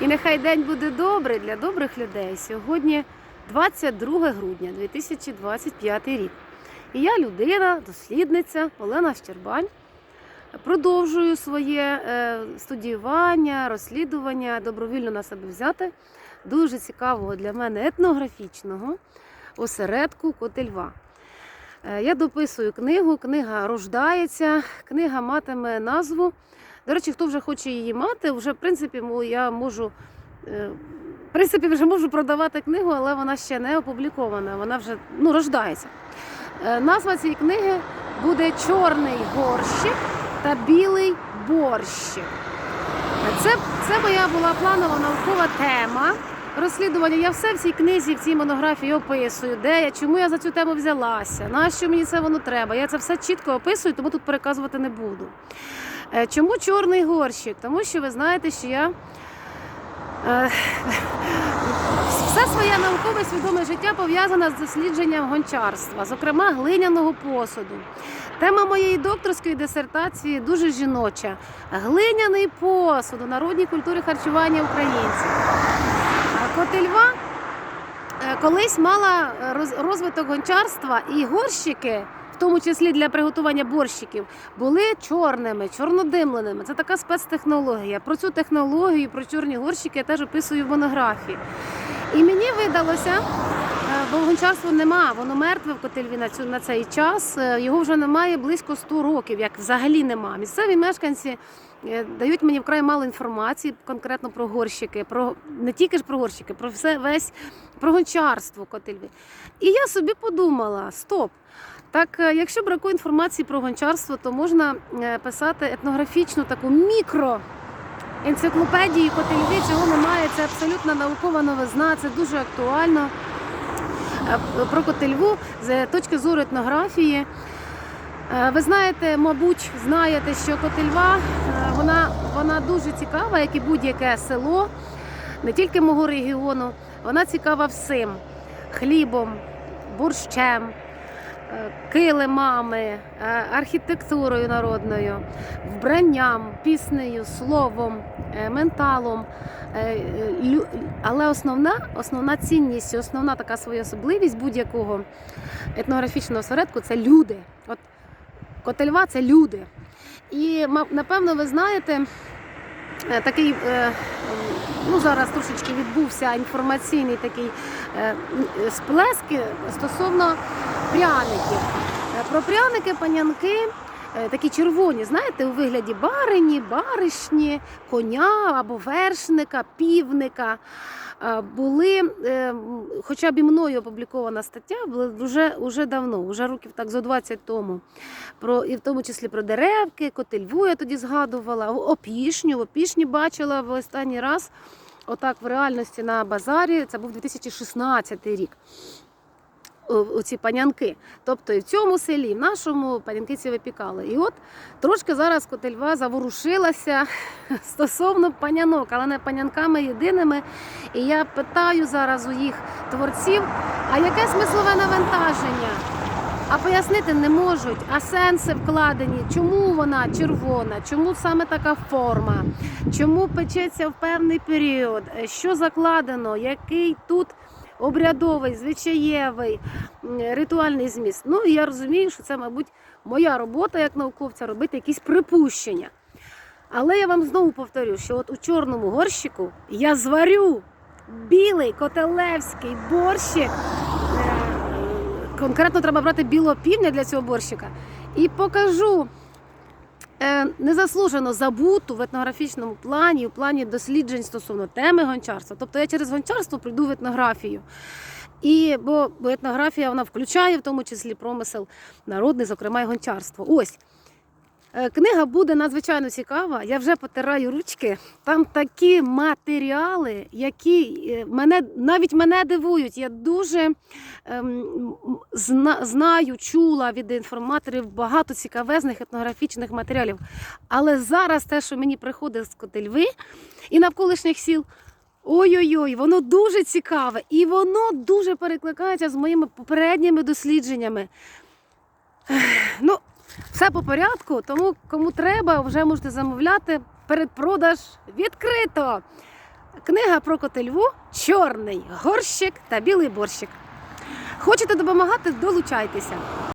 І нехай день буде добрий для добрих людей. Сьогодні 22 грудня 2025 рік. І я людина, дослідниця Олена Щербань. Продовжую своє е, студіювання, розслідування, добровільно на себе взяти дуже цікавого для мене етнографічного осередку Котельва. Е, Я дописую книгу, книга рождається, книга матиме назву. До речі, хто вже хоче її мати, вже в принципі я можу. е, В принципі, вже можу продавати книгу, але вона ще не опублікована. Вона вже ну, рождається. Е, Назва цієї книги буде Чорний горщик та білий борщик. Це, це моя була планова наукова тема розслідування. Я все в цій книзі, в цій монографії описую, де я, чому я за цю тему взялася, нащо мені це воно треба. Я це все чітко описую, тому тут переказувати не буду. Е, Чому чорний горщик? Тому що ви знаєте, що я е, все своє наукове свідоме життя пов'язане з дослідженням гончарства, зокрема глиняного посуду. Тема моєї докторської дисертації дуже жіноча: глиняний посуд у народній культурі харчування українців. Котельва е, колись мала роз- розвиток гончарства і горщики. В тому числі для приготування борщиків, були чорними, чорнодимленими. Це така спецтехнологія. Про цю технологію, про чорні горщики я теж описую в монографії. І мені видалося, е, бо гончарства нема, воно мертве в Котельві на, цю, на цей час. е, Його вже немає близько 100 років, як взагалі нема. Місцеві мешканці е, дають мені вкрай мало інформації конкретно про горщики, про не тільки ж про горщики, про все весь про гончарство Котельві. І я собі подумала: стоп. Так, е, якщо бракує інформації про гончарство, то можна е, писати етнографічну таку мікро енциклопедії Котельві, чого немає. Це абсолютно наукова новизна, це дуже актуально. Е, Про Котельву з точки зору етнографії. Ви знаєте, мабуть, знаєте, що Котельва вона, вона дуже цікава, як і будь-яке село, не тільки мого регіону. Вона цікава всім: хлібом, борщем, килимами, е, архітектурою народною, вбранням, піснею, словом, е, менталом. Е, е, Але основна, основна цінність, основна така своя особливість будь-якого етнографічного осередку це люди. От Котельва це люди. І напевно ви знаєте, е, такий е, ну зараз трошечки відбувся інформаційний такий е, сплеск стосовно пряників. Е, Про пряники, панянки. Е, Такі червоні, знаєте, у вигляді барині, баришні, коня або вершника, півника. Е, Були, е, хоча б і мною опублікована стаття, була вже, вже давно, вже років так зо 20 тому. Про, і в тому числі про деревки, котельву я тоді згадувала, опішню, опішні бачила в останній раз, отак в реальності на базарі. Це був 2016 рік. О- Оці панянки. Тобто і в цьому селі, в нашому панянки ці випікали. І от трошки зараз Котельва заворушилася стосовно панянок, але не панянками єдиними. І я питаю зараз у їх творців, а яке смислове навантаження? А пояснити не можуть, а сенси вкладені, чому вона червона, чому саме така форма, чому печеться в певний період, е, що закладено, який тут обрядовий, звичаєвий, ритуальний зміст. Ну і я розумію, що це, мабуть, моя робота як науковця робити якісь припущення. Але я вам знову повторю, що от у чорному горщику я зварю білий котелевський борщик. Е, Конкретно треба брати білого півня для цього борщика. І покажу незаслужено забуту в етнографічному плані, у плані досліджень стосовно теми гончарства. Тобто я через гончарство прийду в етнографію. І, бо, етнографія вона включає в тому числі промисел народний, зокрема і гончарство. Ось. Е, Книга буде надзвичайно цікава. Я вже потираю ручки. Там такі матеріали, які е, мене навіть мене дивують. Я дуже ем, знаю, чула від інформаторів багато цікавезних етнографічних матеріалів. Але зараз те, що мені приходить з Котельви і навколишніх сіл. Ой-ой-ой, воно дуже цікаве і воно дуже перекликається з моїми попередніми дослідженнями. Ну, все по порядку, тому кому треба, вже можете замовляти. Передпродаж відкрито. Книга про котельву Чорний горщик та білий борщик. Хочете допомагати? Долучайтеся.